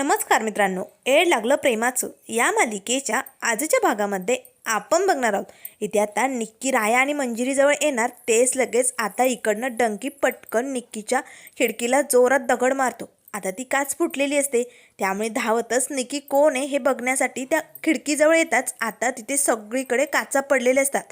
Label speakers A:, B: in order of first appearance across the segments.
A: नमस्कार मित्रांनो एड लागलं प्रेमाचं. या मालिकेच्या आजच्या भागामध्ये आपण बघणार आहोत. इथे आता निक्की राया आणि मंजिरीजवळ येणार तेच लगेच आता इकडनं डंकी पटकन निक्कीच्या खिडकीला जोरात दगड मारतो. आता ती काच फुटलेली असते त्यामुळे धावतच निक्की कोण आहे हे बघण्यासाठी त्या खिडकीजवळ येताच आता तिथे सगळीकडे काचा पडलेल्या असतात.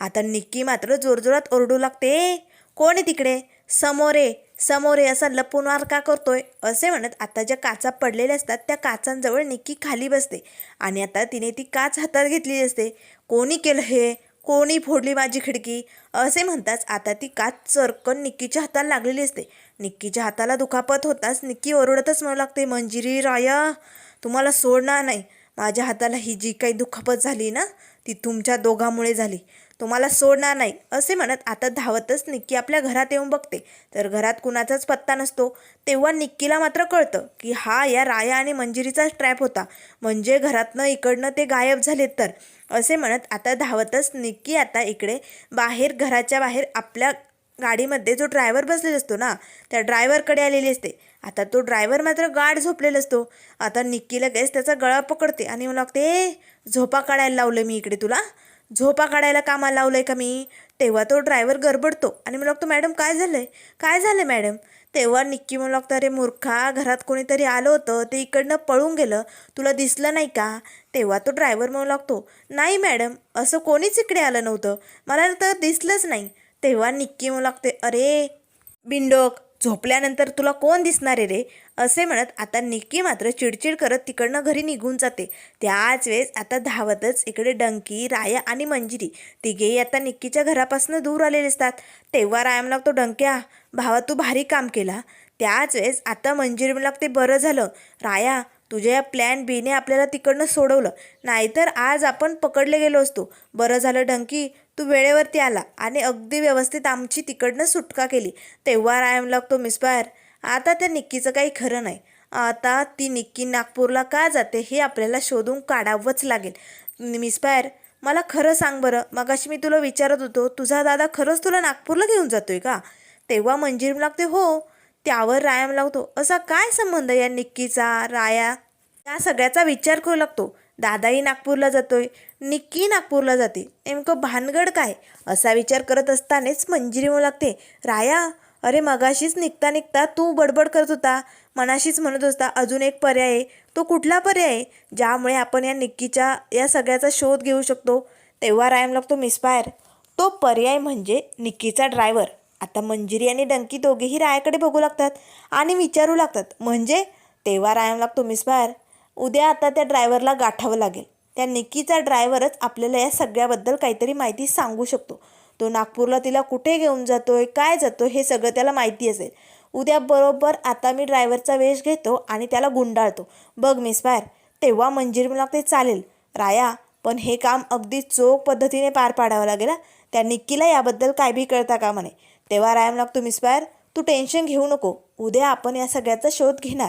A: आता निक्की मात्र जोरजोरात ओरडू लागते कोण आहे तिकडे? समोर आहे समोर आहे असा लपून वार का करतोय असे म्हणत आता ज्या काचा पडलेल्या असतात त्या काचांजवळ निक्की खाली बसते. आणि आता तिने ती काच हातात घेतलेली असते. कोणी केलं हे? कोणी फोडली माझी खिडकी? असे म्हणताच आता ती काच चरकन निक्कीच्या हाताला लागलेली असते. निक्कीच्या हाताला दुखापत होताच निक्की ओरडतच म्हणू लागते मंजिरी राया तुम्हाला सोडणार नाही. माझ्या हाताला ही जी काही दुखापत झाली ना ती तुमच्या दोघांमुळे झाली. तुम्हाला सोडणार नाही. असे म्हणत आता धावतच निक्की आपल्या घरात येऊन बघते. तर घरात कुणाचाच पत्ता नसतो. तेव्हा निक्कीला मात्र कळतं की हा या राया आणि मंजिरीचा ट्रॅप होता. म्हणजे घरातनं इकडनं ते गायब झालेत तर. असे म्हणत आता धावतच निक्की आता इकडे बाहेर घराच्या बाहेर आपल्या गाडीमध्ये जो ड्रायव्हर बसलेला असतो ना त्या ड्रायव्हरकडे आलेली असते. आता तो ड्रायव्हर मात्र गाढ झोपलेला असतो. आता निक्की लगेच त्याचा गळा पकडते आणि मला लागते झोपा काढायला लावलं मी इकडे तुला. झोपा काढायला कामाला आहे का मी? तेव्हा तो ड्रायव्हर गडबडतो. आणि मला लागतो मॅडम काय झालं आहे काय झालं आहे मॅडम? तेव्हा निक्की म्हणू लागतं अरे मूर्खा घरात कोणीतरी आलं होतं ते इकडनं पळून गेलं. तुला दिसलं नाही का? तेव्हा तो ड्रायव्हर म्हणू लागतो नाही मॅडम असं कोणीच इकडे आलं नव्हतं. मला तर दिसलंच नाही. तेव्हा निक्की म्हणू लागते अरे बिंडोक झोपल्यानंतर तुला कोण दिसणार आहे रे? असे म्हणत आता निक्की मात्र चिडचिड करत तिकडनं घरी निघून जाते. त्याच वेळेस आता धावतच इकडे डंकी राया आणि मंजिरी तिघेही आता निक्कीच्या घरापासून दूर आलेले असतात तेव्हा रायाम लागतो डंक्या भावा तू भारी काम केला. त्याच वेळेस आता मंजिरी म्हणला लागते बरं झालं. राया तुझ्या या प्लॅन बीने आपल्याला तिकडनं सोडवलं. नाहीतर आज आपण पकडले गेलो असतो. बरं झालं डंकी. तू वेळेवरती आला आणि अगदी व्यवस्थित आमची तिकडनं सुटका केली. तेव्हा रायम लागतो मिस्पायर आता त्या निक्कीचं काही खरं नाही. आता ती निक्की नागपूरला का जाते हे आपल्याला शोधून काढावंच लागेल. मिस्पायर मला खरं सांग बरं. मगाशी मी तुला विचारत होतो तुझा दादा खरंच तुला नागपूरला घेऊन जातोय का? तेव्हा मंजिरी लागते हो. त्यावर रायम लावतो असा काय संबंध या निक्कीचा राया? या सगळ्याचा विचार करू लागतो. दादाही नागपूरला जातोय निक्की नागपूरला जाते. नेमकं भानगड काय? असा विचार करत असतानाच मंजिरी म्हणू लागते राया अरे मगाशीच निघता निघता तू बडबड करत होता. मनाशीच म्हणत होता अजून एक पर्याय आहे. तो कुठला पर्याय आहे? ज्यामुळे आपण या निक्कीच्या या सगळ्याचा शोध घेऊ शकतो. तेव्हा रायम लागतो मिसफायर तो पर्याय म्हणजे निक्कीचा ड्रायव्हर आता मंजिरी आणि डंकी दोघेही रायाकडे बघू लागतात आणि विचारू लागतात. म्हणजे? तेव्हा रायम लागतो मिसफायर उद्या आता त्या ड्रायव्हरला गाठावं लागेल. त्या निक्कीचा ड्रायव्हरच आपल्याला या सगळ्याबद्दल काहीतरी माहिती सांगू शकतो. तो नागपूरला तिला कुठे घेऊन जातोय काय जातो हे सगळं त्याला माहिती असेल. उद्या बरोबर आता मी ड्रायव्हरचा वेश घेतो आणि त्याला गुंडाळतो. बघ मिसफायर तेव्हा मंजिरी मला लागते चालेल. राया पण हे काम अगदी चोख पद्धतीने पार पाडावं लागेल त्या निक्कीला याबद्दल काय बी कळता का म्हणे तेव्हा रायम लागतो मिसफायर तू टेन्शन घेऊ नको. उद्या आपण या सगळ्याचा शोध घेणार.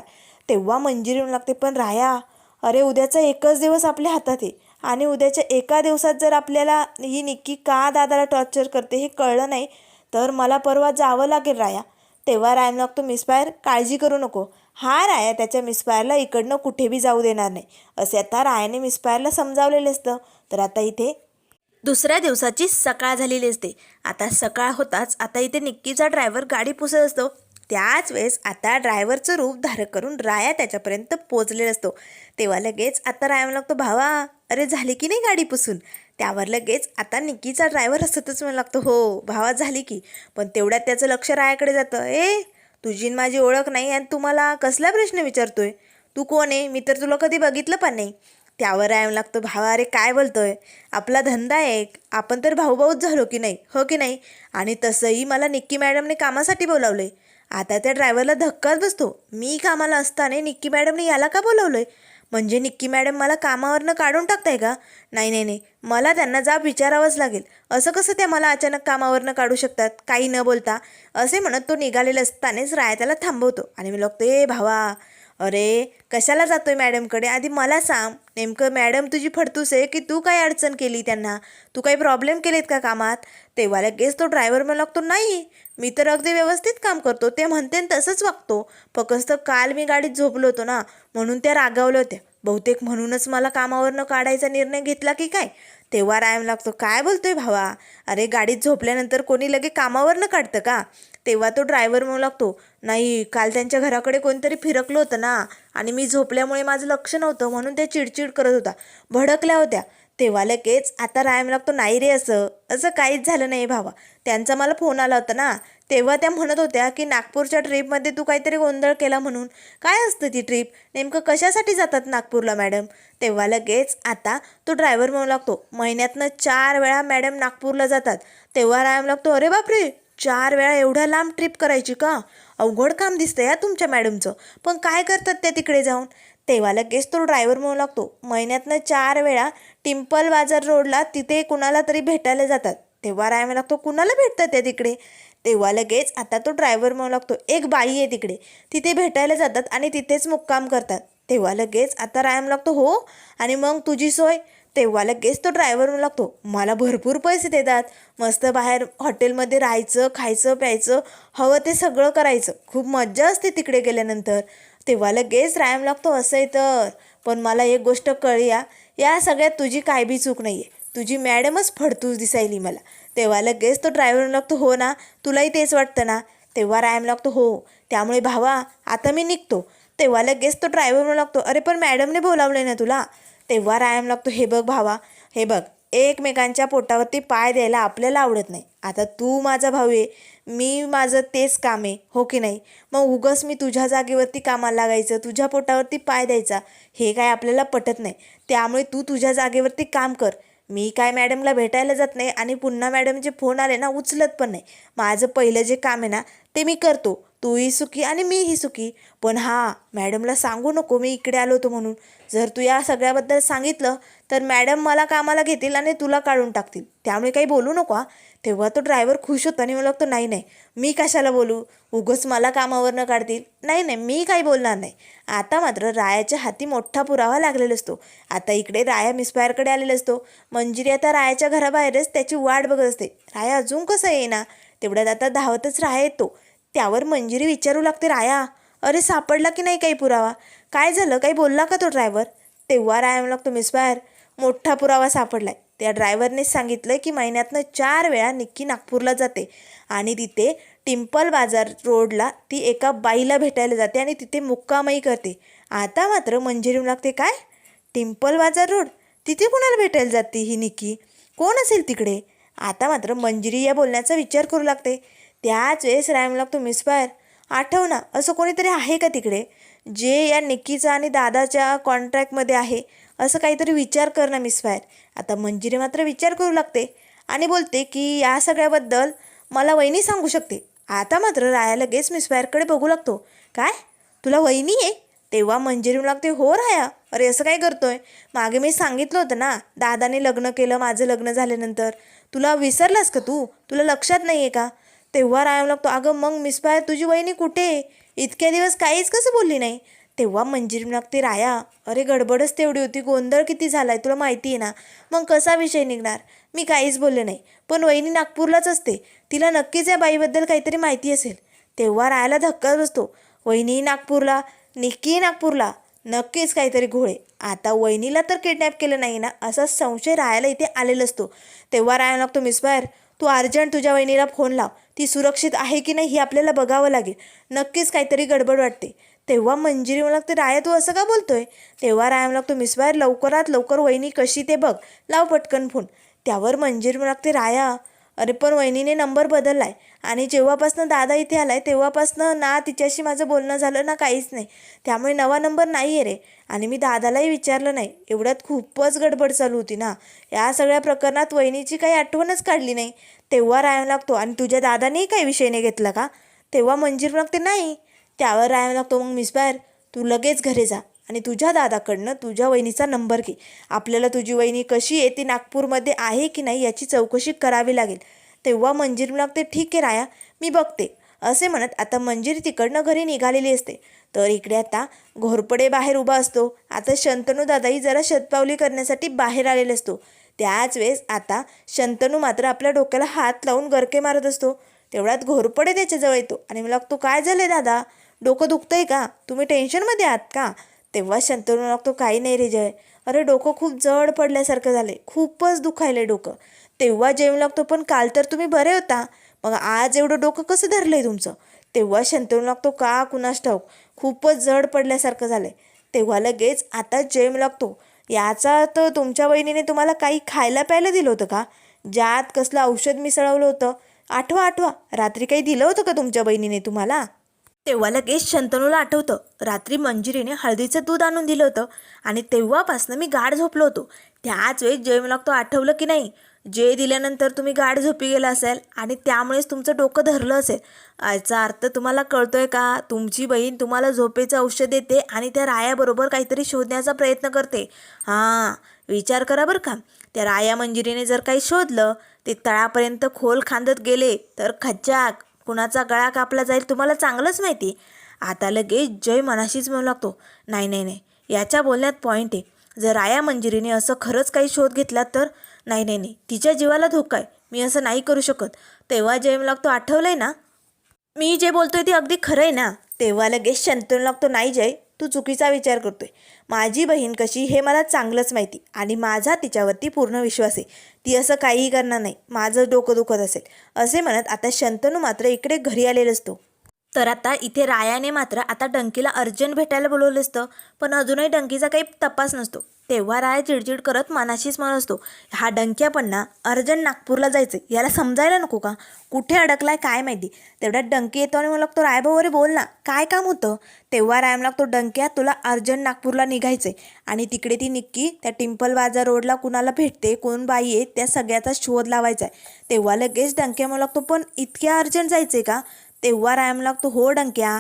A: तेव्हा मंजिरी येऊन लागते पण राया अरे उद्याचा एकच दिवस आपल्या हातात आहे. आणि उद्याच्या एका दिवसात जर आपल्याला ही निक्की का दादाला टॉर्चर करते हे कळलं नाही तर मला परवा जावं लागेल राया. तेव्हा रायम लागतो मिसफायर काळजी करू नको. हा राया त्याच्या मिसफायरला इकडनं कुठेबी जाऊ देणार नाही. असे आता रायाने मिसफायरला समजावलेलं असतं. तर आता इथे दुसऱ्या दिवसाची सकाळ झालेली असते. आता सकाळ होताच आता इथे निक्कीचा ड्रायव्हर गाडी पुसत असतो. त्याच वेळेस आता ड्रायव्हरचं रूप धारण करून राया त्याच्यापर्यंत पोचलेला असतो. तेव्हा लगेच आता राया लागतो भावा अरे झाली की नाही गाडी पुसून? त्यावर लगेच आता निक्कीचा ड्रायव्हर असतच म्हणू लागतो हो भावा झाली की. पण तेवढ्यात त्याचं लक्ष रायाकडे जातं. ए तुझी माझी ओळख नाही आणि तू मला कसला प्रश्न विचारतोय? तू कोण आहे? मी तर तुला कधी बघितलं पण नाही. त्यावर रायम लागतो भावा अरे काय बोलतोय? आपला धंदा आहे एक. आपण तर भाऊभाऊच झालो की नाही? हो की नाही? आणि तसंही मला निक्की मॅडमने कामासाठी बोलावलं आहे आता त्या ड्रायव्हरला धक्काच बसतो. मी कामाला असताना निक्की मॅडमने याला का बोलावलंय? म्हणजे निक्की मॅडम मला कामावरनं काढून टाकताय का? नाही नाही नाही. मला त्यांना जाब विचारावंच लागेल. असं कसं त्या मला अचानक कामावरनं काढू शकतात? काही न बोलता. असे म्हणत तो निघालेला असतानाच राया त्याला थांबवतो आणि मी लागतो ए भावा अरे कशाला जातोय मॅडमकडे? आधी मला सांग. नेमकं मॅडम तुझी फडतूस आहे की तू काय अडचण केली त्यांना? तू काही प्रॉब्लेम केलेत का कामात? तेव्हा लगेच तो ड्रायव्हर मला लागतो नाही. मी तर अगदी व्यवस्थित काम करतो. ते म्हणते तसंच वागतो. फकस्त काल मी गाडीत झोपलो होतो ना म्हणून त्या रागावल्या होत्या. बहुतेक म्हणूनच मला कामावरनं काढायचा निर्णय घेतला की काय? तेव्हा रायम लागतो काय बोलतोय भावा? अरे गाडीत झोपल्यानंतर कोणी लगे कामावरनं काढतं का? तेव्हा तो ड्रायव्हर म्हणू लागतो नाही काल त्यांच्या घराकडे कोणतरी फिरकलं होतं ना आणि मी झोपल्यामुळे माझं लक्ष नव्हतं म्हणून त्या चिडचिड करत होता. भडकल्या होत्या. तेव्हा लगेच आता रायम लागतो नाही रे असं. असं काहीच झालं नाही भावा. त्यांचा मला फोन आला होता ना तेव्हा त्या म्हणत होत्या की नागपूरच्या ट्रीपमध्ये तू काहीतरी गोंधळ केला म्हणून. काय असतं ती ट्रीप? नेमकं कशासाठी जातात नागपूरला मॅडम? तेव्हा लगेच आता तो ड्रायव्हर म्हणू लागतो महिन्यातनं चार वेळा मॅडम नागपूरला जातात. तेव्हा रायम लागतो अरे बापरे! चार वेळा एवढ्या लांब ट्रिप करायची का? अवघड काम दिसतं या तुमच्या मॅडमचं. पण काय करतात त्या तिकडे जाऊन? तेव्हा लगेच तो ड्रायव्हर म्हणू लागतो महिन्यातनं चार वेळा टिम्पल बाजार रोडला तिथे कुणाला तरी भेटायला जातात. तेव्हा राय म्हणू लागतो कुणाला भेटतात त्या तिकडे? तेव्हा लगेच आता तो ड्रायव्हर म्हणू लागतो एक बाई आहे तिकडे तिथे भेटायला जातात आणि तिथेच मुक्काम करतात. तेव्हा लगेच आता राय म्हणू लागतो हो आणि मग तुझी सोय? तेव्हा लगेच तो ड्रायव्हर म्हणू लागतो मला भरपूर पैसे देतात मस्त बाहेर हॉटेलमध्ये राहायचं खायचं प्यायचं हवं ते सगळं करायचं खूप मज्जा असते तिकडे गेल्यानंतर. तेव्हा लगेच रायम लागतो असं आहे तर. पण मला एक गोष्ट कळया या सगळ्यात तुझी काय बी चूक नाही आहे तुझी मॅडमच फडतूस दिसायली मला. तेव्हा लगेच तो ड्रायव्हर लागतो हो ना तुलाही तेच वाटतं ना? तेव्हा रायम लागतो हो. त्यामुळे भावा आता मी निघतो. तेव्हा लगेच तो ड्रायव्हर लागतो अरे पण मॅडमने बोलावलं ना तुला? तेव्हा रायम लागतो हे बघ भावा हे बघ एकमेकांच्या पोटावरती पाय द्यायला आपल्याला आवडत नाही. आता तू माझा भाऊ आहे. मी माझं तेच काम आहे. हो की नाही? मग उगस मी तुझ्या जागेवरती कामाला लागायचं तुझ्या पोटावरती पाय द्यायचा. हे काय आपल्याला पटत नाही. त्यामुळे तू तुझ्या जागेवरती काम कर. मी काय मॅडमला भेटायला जात नाही आणि पुन्हा मॅडमचे फोन आले ना उचलत पण नाही. माझं पहिलं जे काम आहे ना ते मी करतो. तूही सुखी आणि मीही सुखी. पण हां मॅडमला सांगू नको मी इकडे आलो होतो म्हणून. जर तू या सगळ्याबद्दल सांगितलं तर मॅडम मला कामाला घेतील आणि तुला काढून टाकतील. त्यामुळे काही बोलू नको हा. तेव्हा तो ड्रायव्हर खुश होता आणि मला लागतो नाही नाही. मी कशाला बोलू? उगंच मला कामावरनं काढतील. नाही नाही. मी काही बोलणार नाही. आता मात्र रायाच्या हाती मोठा पुरावा लागलेला असतो. आता इकडे राया मिसफायरकडे आलेला असतो. मंजिरी आता रायाच्या घराबाहेरच त्याची वाट बघत असते. राया अजून कसं येईना? तेवढ्यात आता धावतच राया येतो. त्यावर मंजिरी विचारू लागते राया अरे सापडला की नाही काही पुरावा? काय झालं? काही बोलला का तो ड्रायव्हर? तेव्हा राया लागतो मिसफायर मोठा पुरावा सापडला आहे त्या ड्रायव्हरनेच सांगितलं की महिन्यातनं चार वेळा निक्की नागपूरला जाते आणि तिथे टिम्पल बाजार रोडला ती एका बाईला भेटायला जाते आणि तिथे मुक्कामही करते. आता मात्र मंजिरी लागते काय? टिम्पल बाजार रोड? तिथे कोणाला भेटायला जाते ही निक्की? कोण असेल तिकडे? आता मात्र मंजिरी या बोलण्याचा विचार करू लागते. त्याच वेळेस रायम लागतो मिसफायर आठव ना असं कोणीतरी आहे का तिकडे? जे या निक्कीचा आणि दादाच्या कॉन्ट्रॅक्टमध्ये आहे. असं काहीतरी विचार कर ना मिस फायर. आता मंजिरी मात्र विचार करू लागते आणि बोलते की या सगळ्याबद्दल मला वहिनी सांगू शकते. आता मात्र राया लगेच मिस फायरकडे बघू लागतो. काय? तुला वहिनी आहे? तेव्हा मंजिरी लागते हो राया. अरे असं काय करतोय? मागे मी सांगितलं होतं ना दादाने लग्न केलं माझं लग्न झाल्यानंतर. तुला विसरलास का तू? तुला लक्षात नाही आहे का? तेव्हा राया लागतो अगं मग मिसफायर तुझी वहिनी कुठे? आहे इतक्या दिवस काहीच कसं बोलली नाही? तेव्हा मंजिरी लागते राया अरे गडबडच तेवढी होती. गोंधळ किती झाला आहे तुला माहिती आहे ना? मग कसा विषय निघणार? मी काहीच बोलले नाही. पण वहिनी नागपूरलाच असते. तिला नक्कीच या बाईबद्दल काहीतरी माहिती असेल. तेव्हा रायाला धक्का बसतो. वहिनी नागपूरला निक्की नागपूरला. नक्कीच काहीतरी घोळे आता वहिनीला तर किडनॅप केलं नाही ना? असा संशय राहायला इथे आलेला असतो. तेव्हा राया लागतो मिसफायर तू अर्जंट तुझ्या वहिनीला फोन लाव. ती सुरक्षित आहे की नाही हे आपल्याला बघावं लागेल. नक्कीच काहीतरी गडबड वाटते. तेव्हा मंजिरी मला लागते राया तू असं का बोलतोय? तेव्हा राया मला लागतो मिसबाहेर लवकरात लवकर वहिनी कशी ते बघ लाव पटकन फोन त्यावर मंजिरी मला लागते राया अरे पण वहिनीने नंबर बदललाय आणि जेव्हापासनं दादा इथे आलाय तेव्हापासनं ना तिच्याशी माझं बोलणं झालं ना काहीच नाही. त्यामुळे नवा नंबर नाही आहे रे आणि मी दादालाही विचारलं नाही. एवढ्यात खूपच गडबड चालू होती ना. या सगळ्या प्रकरणात वहिनीची काही आठवणच काढली नाही. तेव्हा राहायला लागतो आणि तुझ्या दादानेही काही विषय नाही घेतला का? तेव्हा मंजीर लागते नाही. त्यावर राहायला लागतो मग मिसबायर तू लगेच घरी जा आणि तुझ्या दादाकडनं तुझ्या वहिनीचा नंबर घे. आपल्याला तुझी वहिनी कशी आहे ती नागपूरमध्ये आहे की नाही याची चौकशी करावी लागेल. तेव्हा मंजिरी लागते ठीक आहे राया मी बघते. असे म्हणत आता मंजिरी तिकडनं घरी निघालेली असते. तर इकडे आता घोरपडे बाहेर उभा असतो. आता शंतनू दादाही जरा शतपावली करण्यासाठी बाहेर आलेला असतो. त्याच वेळेस आता शंतनू मात्र आपल्या डोक्याला हात लावून गरके मारत असतो. तेवढ्यात घोरपडे त्याच्याजवळ येतो. आणि मला तो काय झाले दादा? डोकं दुखतंय का? तुम्ही टेन्शनमध्ये आहात का? तेव्हा शंतनू लागतो काही नाही रे जय. अरे डोकं खूप जड पडल्यासारखं झालंय. खूपच दुखायलंय डोकं. तेव्हा जेवण लागतो पण काल तर तुम्ही बरे होता. मग आज एवढं डोकं कसं धरलं आहे तुमचं? तेव्हा शंतनू लागतो का कुणास ठाऊक? खूपच जड पडल्यासारखं झालंय. तेव्हा लगेच आता जेम लागतो. याचा तर तुमच्या बहिणीने तुम्हाला काही खायला प्यायला दिलं होतं का? ज्यात कसलं औषध मिसळवलं होतं. आठवा आठवा. रात्री काही दिलं होतं का तुमच्या बहिणीने तुम्हाला? तेव्हा लगेच शंतनूला आठवतं. रात्री मंजिरीने हळदीचं दूध आणून दिलं होतं आणि तेव्हापासनं मी गाढ झोपलो होतो. त्याच वेळेस जे मला तो आठवलं की नाही जे दिल्यानंतर तुम्ही गाढ झोपी गेला असेल आणि त्यामुळेच तुमचं डोकं धरलं असेल. याचा अर्थ तुम्हाला कळतोय का? तुमची बहीण तुम्हाला झोपेचं औषध देते आणि त्या रायाबरोबर काहीतरी शोधण्याचा प्रयत्न करते. हां विचार करा बरं का. त्या राया मंजिरीने जर काही शोधलं ते तळापर्यंत खोल खांदत गेले तर खच्चाक कुणाचा गळा कापला जाईल तुम्हाला चांगलंच माहिती. आता लगेच जय मनाशीच म्हणू लागतो. नाही नाही नाही. याच्या बोलण्यात पॉईंट आहे. जर राया मंजिरीने असं खरंच काही शोध घेतला तर? नाही नाही नाही. तिच्या जीवाला धोका आहे. मी असं नाही करू शकत. तेव्हा जय लागतो आठवलं आहे ना? मी जे बोलतोय ते अगदी खरं आहे ना? तेव्हा लगेच शंतनू लागतो नाही जय. तू चुकीचा विचार करतोय. माझी बहीण कशी हे मला चांगलंच माहिती आणि माझा तिच्यावरती पूर्ण विश्वास आहे. ती असं काहीही करणार नाही. माझं डोकं दुखत असेल. असे म्हणत आता शंतनू मात्र इकडे घरी आलेला असतो. तर आता इथे रायाने मात्र आता डंकीला अर्जंट भेटायला बोलवलं असतं. पण अजूनही डंकीचा काही तपास नसतो. तेव्हा राया चिडचिड करत मनाशीच म्हणत असतो. हा डंक्या पण ना अर्जंट नागपूरला जायचं याला समजायला नको का? कुठे अडकलाय काय माहिती? तेवढ्यात डंकी येतो आणि मला लागतो रायभाऊ अरे बोल ना काय काम होतं? तेव्हा रायम लागतो डंक्या तुला अर्जंट नागपूरला निघायचंय. आणि तिकडे ती निक्की त्या टिम्पल बाजार रोडला कुणाला भेटते कोण बाई आहे त्या सगळ्याचा शोध लावायचा आहे तेव्हा लगेच डंक्या मला लागतो पण इतक्या अर्जंट जायचंय का? तेव्हा रायम लागतो हो डंक्या.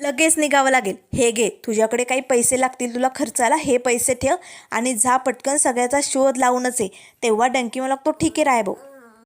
A: लगेच निघावं लागेल. हे घे तुझ्याकडे काही पैसे लागतील तुला खर्चाला हे पैसे ठेव आणि जा पटकन सगळ्याचा शोध लावूनच आहे तेव्हा डंकी मला तो ठीक आहे रायभाऊ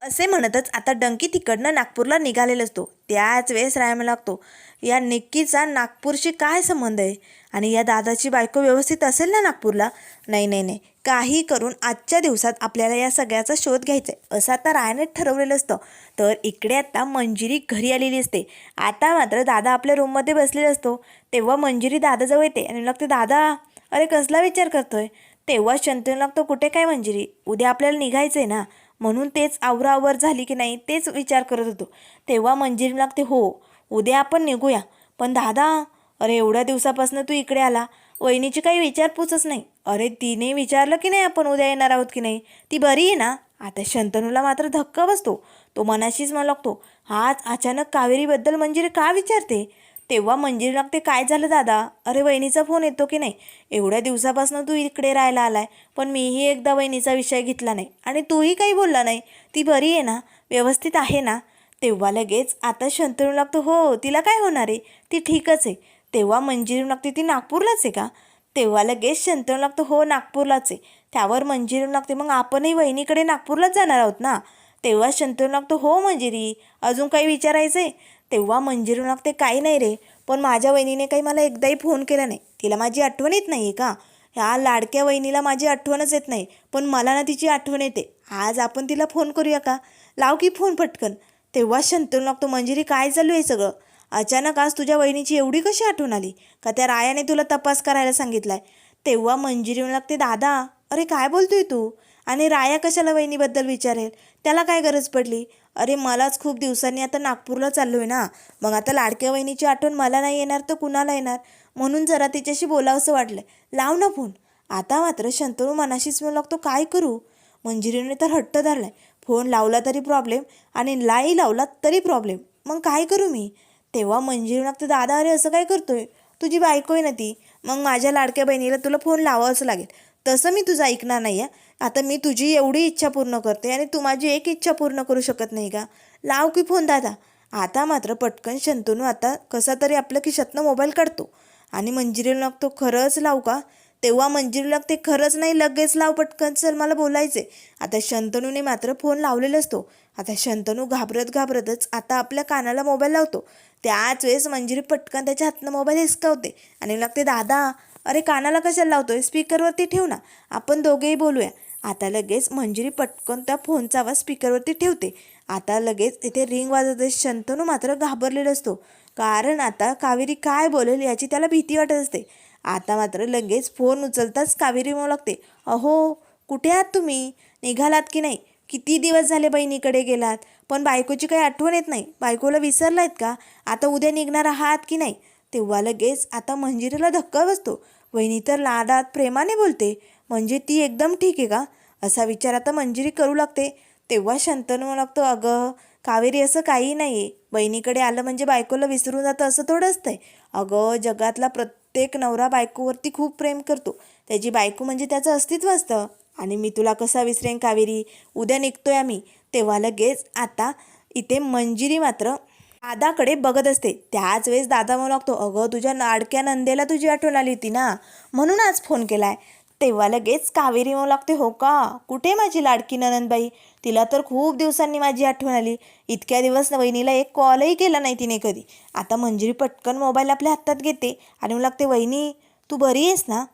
A: असे म्हणतच आता डंकी तिकडनं नागपूरला निघालेला असतो त्याच वेळेस राहायला लागतो. या निक्कीचा नागपूरशी काय संबंध आहे? आणि या दादाची बायको व्यवस्थित असेल ना नागपूरला? नाही नाही नाही. काही करून आजच्या दिवसात आपल्याला या सगळ्याचा शोध घ्यायचा आहे असं आता रायाने ठरवलेलं असतं. तर इकडे आता मंजिरी घरी आलेली असते. आता मात्र दादा आपल्या रूममध्ये बसलेला असतो. तेव्हा मंजिरी दादाजवळ येते आणि लागते दादा अरे कसला विचार करतोय? तेव्हा शंतनू लागतो कुठे काय मंजिरी? उद्या आपल्याला निघायचं आहे ना. म्हणून तेच आवरावर झाली की नाही तेच विचार करत होतो. तेव्हा मंजिरी लागते हो उद्या आपण निघूया. पण दादा अरे एवढ्या दिवसापासून तू इकडे आला. वहिनीची काही विचारपूसच नाही. अरे तिने विचारलं की नाही आपण उद्या येणार आहोत की नाही? ती बरी आहे ना? आता शंतनूला मात्र धक्का बसतो. तो मनाशीच मला लागतो. हाच अचानक कावेरीबद्दल मंजिरी का विचारते? तेव्हा मंजिरी लागते. काय झालं दादा? अरे वहिनीचा फोन येतो की नाही? एवढ्या दिवसापासून तू इकडे राहायला आलाय. पण मीही एकदा वहिनीचा विषय घेतला नाही. आणि तूही काही बोलला नाही. ती बरी आहे ना? व्यवस्थित आहे ना? तेव्हा लगेच आता शंतनू लागतो. हो तिला काय होणार आहे? ती ठीकच आहे. तेव्हा मंजिरी लागते ती नागपूरलाच आहे का? तेव्हा लगेच शंतनू लागतो. हो नागपूरलाच आहे. त्यावर मंजिरी लागते. मग आपणही वहिनीकडे नागपूरलाच जाणार आहोत ना? तेव्हा शंतनू लागतो. हो मंजिरी अजून काही विचारायचं आहे तेव्हा मंजिरीनाग ते काही नाही रे. पण माझ्या वहिनीने काही मला एकदाही फोन केला नाही. तिला माझी आठवण येत नाही आहे का? ह्या लाडक्या वहिनीला माझी आठवणच येत नाही. पण मला ना तिची आठवण येते. आज आपण तिला फोन करूया का? लाव की फोन पटकन. तेव्हा शंतनू लागतो मंजिरी काय चालू आहे सगळं? अचानक आज तुझ्या वहिनीची एवढी कशी आठवण आली? का त्या रायाने तुला तपास करायला सांगितलाय? तेव्हा मंजिरी लागते दादा अरे काय बोलतोय तू? आणि राया कशाला वहिनीबद्दल विचारेल? त्याला काय गरज पडली? अरे मलाच खूप दिवसांनी आता नागपूरला चाललो आहे ना. मग आता लाडक्या वहिनीची आठवण मला नाही येणार तर कुणाला येणार? म्हणून जरा तिच्याशी बोलावंसं वाटलं. लाव ना फोन. आता मात्र शंतनू मनाशीच म्हणू लागतो काय करू? मंजिरीने तर हट्ट धरलाय. फोन लावला तरी प्रॉब्लेम आणि लाई लावला तरी प्रॉब्लेम. मग काय करू मी? तेव्हा मंजिरी लागतं दादा अरे असं काय करतोय? तुझी बायको आहे ना ती. मग माझ्या लाडक्या बहिणीला तुला फोन लावावाच लागेल. तसं मी तुझं ऐकणार नाही आहे आता मी तुझी एवढी इच्छा पूर्ण करते आणि तू माझी एक इच्छा पूर्ण करू शकत नाही का? लाव की फोन दादा. आता मात्र पटकन शंतनू आता कसा तरी आपल्या खिशातनं मोबाईल काढतो. आणि मंजिरीला तो खरंच लावू का? तेव्हा मंजिरीला ते खरंच नाही लगेच लाव पटकन चल मला बोलायचे आता शंतनूने मात्र फोन लावलेला असतो. आता शंतनू घाबरत घाबरतच आता आपल्या कानाला मोबाईल लावतो. त्याच वेळेस मंजिरी पटकन त्याच्या हातनं मोबाईल हिसकावते. आणि लागते दादा अरे कानाला कशाला लावतोय? स्पीकरवरती ठेव ना. आपण दोघेही बोलूया. आता लगेच मंजिरी पटकन त्या फोनचा आवाज स्पीकरवरती ठेवते. आता लगेच इथे रिंग वाजत शंतनू मात्र घाबरलेला असतो. कारण आता कावेरी काय बोलेल याची त्याला भीती वाटत असते. आता मात्र लगेच फोन उचलताच कावेरी म्हणू लागते. अहो कुठे आहात तुम्ही? निघालात की नाही? किती दिवस झाले बहिणीकडे गेलात? पण बायकोची काही आठवण येत नाही. बायकोला विसरलायत का? आता उद्या निघणार आहात की नाही? तेव्हा लगेच आता मंजिरीला धक्का बसतो. वहिनी तर लाडात प्रेमाने बोलते म्हणजे ती एकदम ठीक आहे का? असा विचार आता मंजिरी करू लागते. तेव्हा शंतनू लागतो अगं कावेरी असं काही नाही आहे बहिणीकडे आलं म्हणजे बायकोला विसरून जातं असं थोडं असतंय अगं जगातला प्रत्येक नवरा बायकोवरती खूप प्रेम करतो. त्याची बायको म्हणजे त्याचं अस्तित्व असतं. आणि मी तुला कसा विसरेन कावेरी? उद्या निघतोय आम्ही. तेव्हा लगेच आता इथे मंजिरी मात्र दादाकडे बघत असते. त्याच वेळेस दादा म्हणू लागतो अगं तुझ्या लाडक्या नंदेला तुझी आठवण आली होती ना? म्हणून आज फोन केलाय. तेव्हा लगेच कावेरी म्हणू लागते हो का? कुठे माझी लाडकी ननंदबाई? तिला तर खूप दिवसांनी माझी आठवण आली. इतक्या दिवस वहिनीला एक कॉलही केला नाही तिने कधी. आता मंजिरी पटकन मोबाईल आपल्या हातात घेते आणि म्हणू लागते वहिनी तू बरी आहेस ना?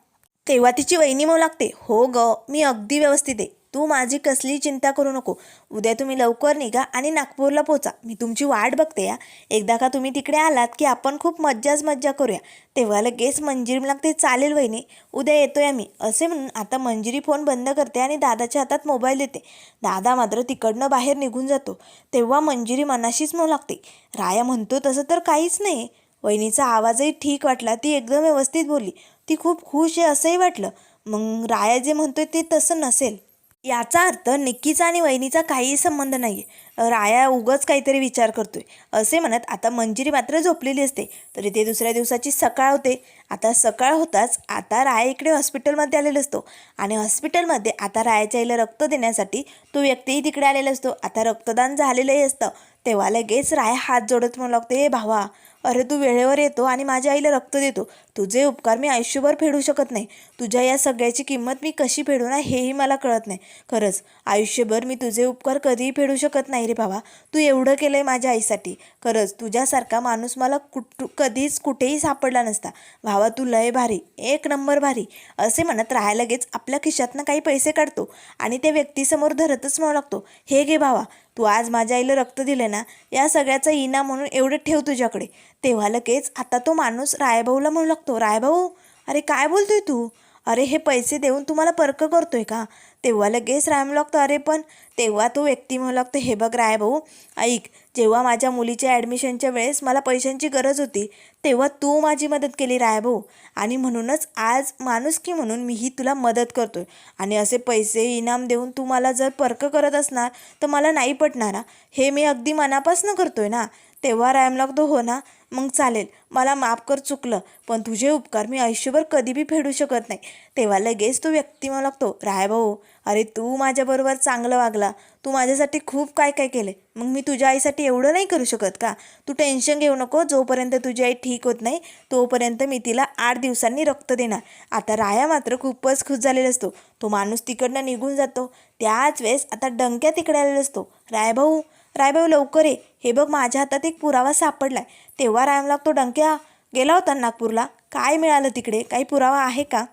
A: तेव्हा तिची वहिनी म्हणू लागते हो ग मी अगदी व्यवस्थित आहे. तू माझी कसली चिंता करू नको. उद्या तुम्ही लवकर निघा आणि नागपूरला पोचा मी तुमची वाट बघते या. एकदा का तुम्ही तिकडे आलात की आपण खूप मज्जाच मज्जा करूया. तेव्हा लगेच मंजिरी लागते चालेल वहिनी उद्या येतोय आम्ही. असे म्हणून आता मंजिरी फोन बंद करते आणि दादाच्या हातात मोबाईल देते. दादा मात्र तिकडनं बाहेर निघून जातो. तेव्हा मंजिरी मनाशीच म्हणू लागते राया म्हणतो तसं तर काहीच नाही. वहिनीचा आवाजही ठीक वाटला ती एकदम व्यवस्थित बोलली. ती खूप खुश आहे असंही वाटलं. मग राया जे म्हणतोय ते तसं नसेल. याचा अर्थ निक्कीचा आणि वहिनीचा काहीही संबंध नाही आहे राया उगच काहीतरी विचार करतोय. असे म्हणत आता मंजिरी मात्र झोपलेली असते. तरी ते दुसऱ्या दिवसाची सकाळ होते. आता सकाळ होताच आता राया इकडे हॉस्पिटलमध्ये आलेला असतो. आणि हॉस्पिटलमध्ये आता रायाच्या आईला रक्त देण्यासाठी तो व्यक्तीही तिकडे आलेला असतो. आता रक्तदान झालेलंही असतं. तेव्हा लगेच राया हात जोडत म्हणू लागतो हे भावा अरे तू वेळेवर येतो आणि माझ्या आईला रक्त देतो. तुझे उपकार मी आयुष्यभर फेडू शकत नाही. तुझ्या या सगळ्याची किंमत मी कशी फेडू ना हेही मला कळत नाही. खरंच आयुष्यभर मी तुझे उपकार कधीही फेडू शकत नाही रे भावा. तू एवढं केलं आहे माझ्या आईसाठी. खरंच तुझ्यासारखा माणूस मला कुठ कधीच कुठेही सापडला नसता. भावा तू लय भारी एक नंबर भारी. असे म्हणत राहायला लगेच आपल्या खिशातनं काही पैसे काढतो आणि त्या व्यक्तीसमोर धरतच म्हणू लागतो. हे घे भावा तू आज माझ्या आईला रक्त दिले ना या सगळ्याचा इनाम म्हणून एवढं ठेव तुझ्याकडे. तेव्हा लगेच आता तो माणूस रायभाऊला म्हणू लागतो. रायभाऊ अरे काय बोलतोय तू? अरे हे पैसे देऊन तुम्हाला पर्क करतोय का? तेव्हा लगेच राय म्हणू लागतो अरे पण तेव्हा तो व्यक्ती म्हणू लागतो हे बघ रायभाऊ ऐक जेव्हा माझ्या मुलीच्या ॲडमिशनच्या वेळेस मला पैशांची गरज होती तेव्हा तू माझी मदत केली राय भाऊ. आणि म्हणूनच आज माणूस की म्हणून मीही तुला मदत करतोय. आणि असे पैसे इनाम देऊन तू मला जर पर्क करत असणार तर मला नाही पटणार हे मी अगदी मनापासून करतोय ना. तेव्हा रायम लागतो हो ना? मग चालेल. मला माफ कर चुकलं पण तुझे उपकार मी आयुष्यभर कधी बी फेडू शकत नाही. तेव्हा लगेच तो व्यक्ती मला लागतो राय भाऊ अरे तू माझ्याबरोबर चांगलं वागला. तू माझ्यासाठी खूप काय काय केले. मग मी तुझ्या आईसाठी एवढं नाही करू शकत का? तू टेन्शन घेऊ नको. जोपर्यंत तुझी आई ठीक होत नाही तोपर्यंत मी तिला आठ दिवसांनी रक्त देणार. आता राया मात्र खूपच खुश झालेला असतो. तो माणूस तिकडनं निघून जातो. त्याच वेळेस आता डंक्या तिकडे आलेला असतो. रायभाऊ रायभाऊ लवकर ये. हे बघ माझ्या हातात एक पुरावा सापडलाय. तेव्हा रायम तो डंक्या गेला होता नागपूरला. काय मिळालं तिकडे? काही पुरावा आहे का?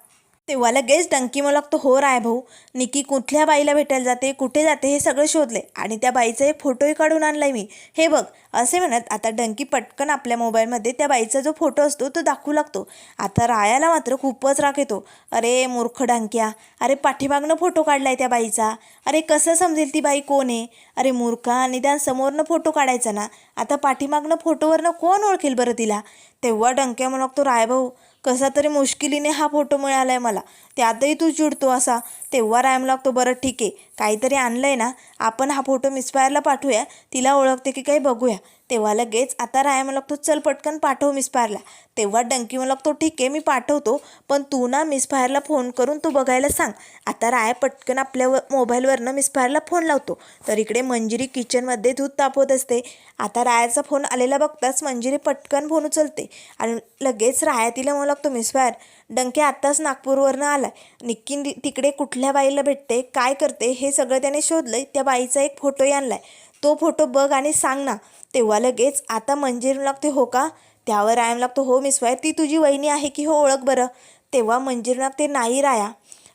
A: तेव्हा लगेच डंकी मग लागतो हो राय भाऊ निकी कुठल्या बाईला भेटायला जाते कुठे जाते हे सगळं शोधले आणि त्या बाईचा फोटोही काढून आणलाय मी. हे बघ असे म्हणत आता डंकी पटकन आपल्या मोबाईलमध्ये त्या बाईचा जो फोटो असतो तो दाखवू लागतो. आता रायाला मात्र खूपच राग येतो. अरे मूर्ख डंक्या अरे पाठीमागनं फोटो काढलाय त्या बाईचा. अरे कसं समजेल ती बाई कोण आहे? अरे मूर्खा निदान समोरनं फोटो काढायचा ना. आता पाठीमागनं फोटोवरनं कोण ओळखेल बरं तिला? तेव्हा डंक्या म्हणतो राय भाऊ कसा तरी मुश्किलीने हा फोटो मिळाला आहे मला. त्यातही तू चिडतो असा. तेव्हा रायम लागतो बरं ठीक आहे. काहीतरी आणलं आहे ना आपण हा फोटो मिसफायरला पाठवूया. तिला ओळखते की काही बघूया. तेव्हा लगेच आता रायम लागतो चल पटकन पाठव मिसफायरला तेव्हा डंकी मला लागतो ठीक आहे मी पाठवतो. पण तू ना मिसफायरला फोन करून तू बघायला सांग. आता राय पटकन आपल्या व- मोबाईलवरनं मिसफायरला फोन लावतो. तर इकडे मंजिरी किचनमध्ये दूध तापवत असते. आता रायाचा फोन आलेला बघताच मंजिरी पटकन फोन उचलते. आणि लगेच राया तिला मग लागतो मिसफायर डंके आत्ताच नागपूरवरनं आलाय. निक्की तिकडे कुठल्या बाईला भेटते काय करते हे सगळं त्याने शोधलंय. त्या बाईचा एक फोटोही आणलाय. तो फोटो बघ आणि सांग ना. तेव्हा लगेच आता मंजिरी लागते हो का? त्यावर रायम लागतो हो मिस वाय ती तुझी वहिनी आहे की हो ओळख बरं. तेव्हा मंजिरी लागते नाही राया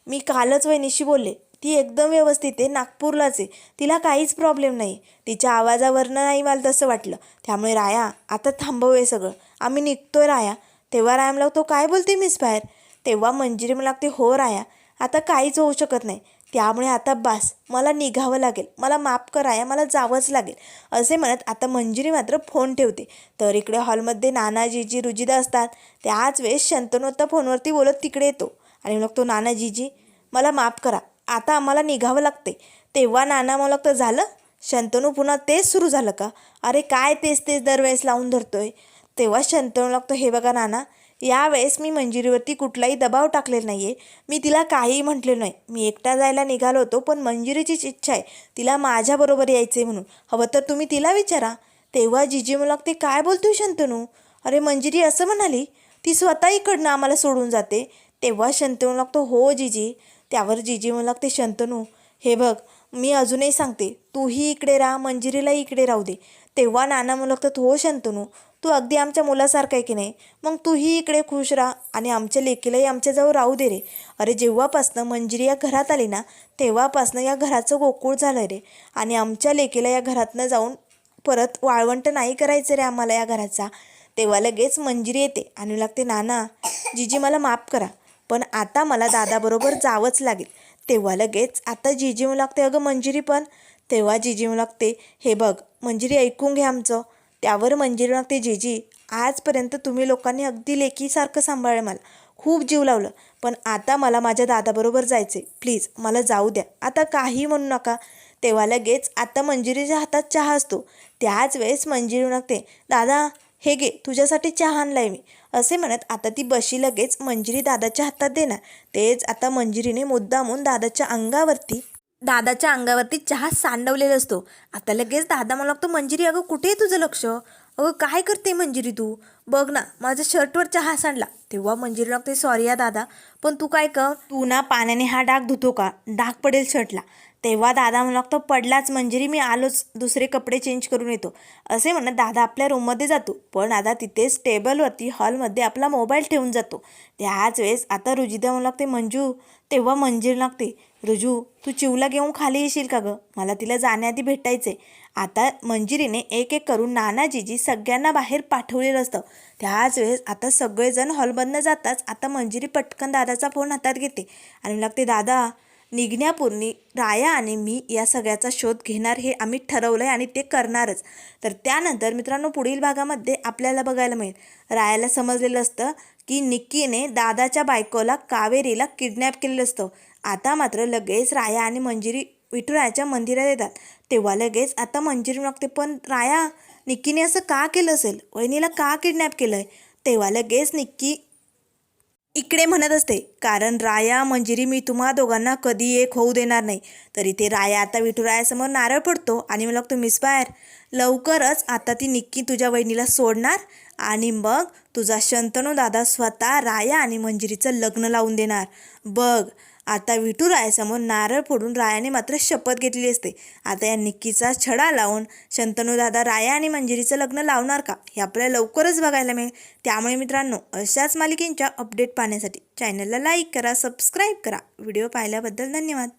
A: मी कालच वहिनीशी बोलले. ती एकदम व्यवस्थित आहे नागपूरलाच आहे. तिला काहीच प्रॉब्लेम नाही. तिच्या आवाजावरनं नाही मला तसं वाटलं. त्यामुळे राया आता थांबव आहे सगळं. आम्ही निघतोय राया. तेव्हा रायाम लागतो काय बोलते मिस बाहेर? तेव्हा मंजिरी मला लागते हो राया आता काहीच होऊ शकत नाही. त्यामुळे आता बास मला निघावं लागेल. मला माफ कराया मला जावंच लागेल. असे म्हणत आता मंजिरी मात्र फोन ठेवते. तर इकडे हॉलमध्ये नानाजीजी रुजिदा असतात. त्याच वेळेस शंतनू आता फोनवरती बोलत तिकडे येतो. आणि मग तो नानाजीजी मला माफ करा. आता आम्हाला निघावं लागते तेव्हा नाना मला तर झालं? शंतनू पुन्हा तेच सुरू झालं का? अरे काय तेच तेच दरवेळेस लावून धरतोय? तेव्हा शंतनू लागतो हे बघा नाना यावेळेस मी मंजिरीवरती कुठलाही दबाव टाकलेला नाही आहे मी तिला काहीही म्हटले नाही. मी एकटा जायला निघालो होतो पण मंजिरीचीच इच्छा आहे. तिला माझ्याबरोबर यायचं आहे म्हणून. हवं तर तुम्ही तिला विचारा. तेव्हा जिजी मला ते काय बोलतो शंतनू? अरे मंजिरी असं म्हणाली? ती स्वतः इकडनं आम्हाला सोडून जाते. तेव्हा शंतनू लागतो हो जिजी. त्यावर जिजी मला लागते शंतनू हे बघ मी अजूनही सांगते तूही इकडे राहा मंजिरीलाही इकडे राहू दे. तेव्हा नाना म्हणू लागतात हो शंतनू. तू अगदी आमच्या मुलासारखं आहे की नाही? मग तूही इकडे खुश राहा आणि आमच्या लेकीलाही आमच्याजवळ राहू दे रे. अरे जेव्हापासनं मंजिरी या घरात आली ना तेव्हापासनं या घराचं गोकुळ झालं रे. आणि आमच्या लेकीला या घरातनं जाऊन परत वाळवंट नाही करायचं रे आम्हाला या घराचा. तेव्हा लगेच मंजिरी येते आणि लागते नाना जीजी मला माफ करा पण आता मला दादाबरोबर जावंच लागेल. तेव्हा लगेच आता जीजी म्हणू लागते अगं मंजिरी पण. तेव्हा जीजी म्हणू लागते हे बघ मंजिरी ऐकून घे आमचं. त्यावर मंजिरी लागते जिजी आजपर्यंत तुम्ही लोकांनी अगदी लेकीसारखं सांभाळलं मला. खूप जीव लावलं. पण आता मला माझ्या दादाबरोबर जायचे प्लीज मला जाऊ द्या. आता काही म्हणू नका. तेव्हा लगेच आता मंजिरीच्या हातात चहा असतो. त्याच वेळेस मंजिरी लागते दादा हे घे तुझ्यासाठी चहा आणलाय मी. असे म्हणत आता ती बशी लगेच मंजिरी दादाच्या हातात देणार. तेच आता मंजिरीने मुद्दामून दादाच्या अंगावरती दादाच्या अंगावरती चहा सांडवलेला असतो. आता लगेच दादा मला लागतो मंजिरी अगं कुठे आहे तुझं लक्ष? अगं काय करते मंजिरी तू? बघ ना माझ्या शर्टवर चहा सांडला. तेव्हा मंजिरी लागते सॉरी या दादा पण तू काय कर तू ना पाण्याने हा डाग धुतो का? डाग पडेल शर्टला. तेव्हा दादा मला लागतो पडलाच मंजिरी मी आलोच दुसरे कपडे चेंज करून येतो. असे म्हणत दादा आपल्या रूममध्ये जातो. पण दादा तिथेच टेबलवरती हॉलमध्ये आपला मोबाईल ठेवून जातो. त्याच वेळेस आता रुजिदा मला लागते मंजू तेव्हा मंजिरी लागते रुजू तू चिवला घेऊन खाली येशील का गं? मला तिला जाण्याआधी भेटायचे आता मंजिरीने एक एक करून नानाजीजी सगळ्यांना बाहेर पाठवलेलं असतं. त्याच वेळेस आता सगळेजण हॉलमधनं जाताच आता मंजिरी पटकन दादाचा फोन हातात घेते आणि लागते दादा निघण्यापूर्वी राया आणि मी या सगळ्याचा शोध घेणार हे आम्ही ठरवलं आहे आणि ते करणारच. तर त्यानंतर मित्रांनो पुढील भागामध्ये आपल्याला बघायला मिळेल. रायाला समजलेलं असतं की निक्कीने दादाच्या बायकोला कावेरीला किडनॅप केलेलं असतं. आता मात्र लगेच राया आणि मंजिरी विठुरायाच्या मंदिरात येतात. तेव्हा लगेच आता मंजिरी लागते पण राया निक्कीने असं का केलं असेल? वहिनीला का किडनॅप केलं आहे तेव्हा लगेच निक्की इकडे म्हणत असते कारण राया मंजिरी मी तुम्हा दोघांना कधी एक होऊ देणार नाही. तरी ते राया आता विठुरायासमोर नारळ पडतो आणि मला लागतो मिस बाहेर. लवकरच आता ती निक्की तुझ्या वहिनीला सोडणार आणि मग तुझा शंतनू दादा स्वतः राया आणि मंजिरीचं लग्न लावून देणार. बघ आता विठुरायासमोर नारळ फोडून रायाने मात्र शपथ घेतली असते. आता या निक्कीचा छडा लावून शंतनू दादा राया आणि मंजिरीचं लग्न लावणार का? हे आपल्याला लवकरच बघायला मिळेल. त्यामुळे मित्रांनो अशाच मालिकेंच्या अपडेट पाहण्यासाठी चॅनलला लाईक करा सबस्क्राईब करा. व्हिडिओ पाहिल्याबद्दल धन्यवाद.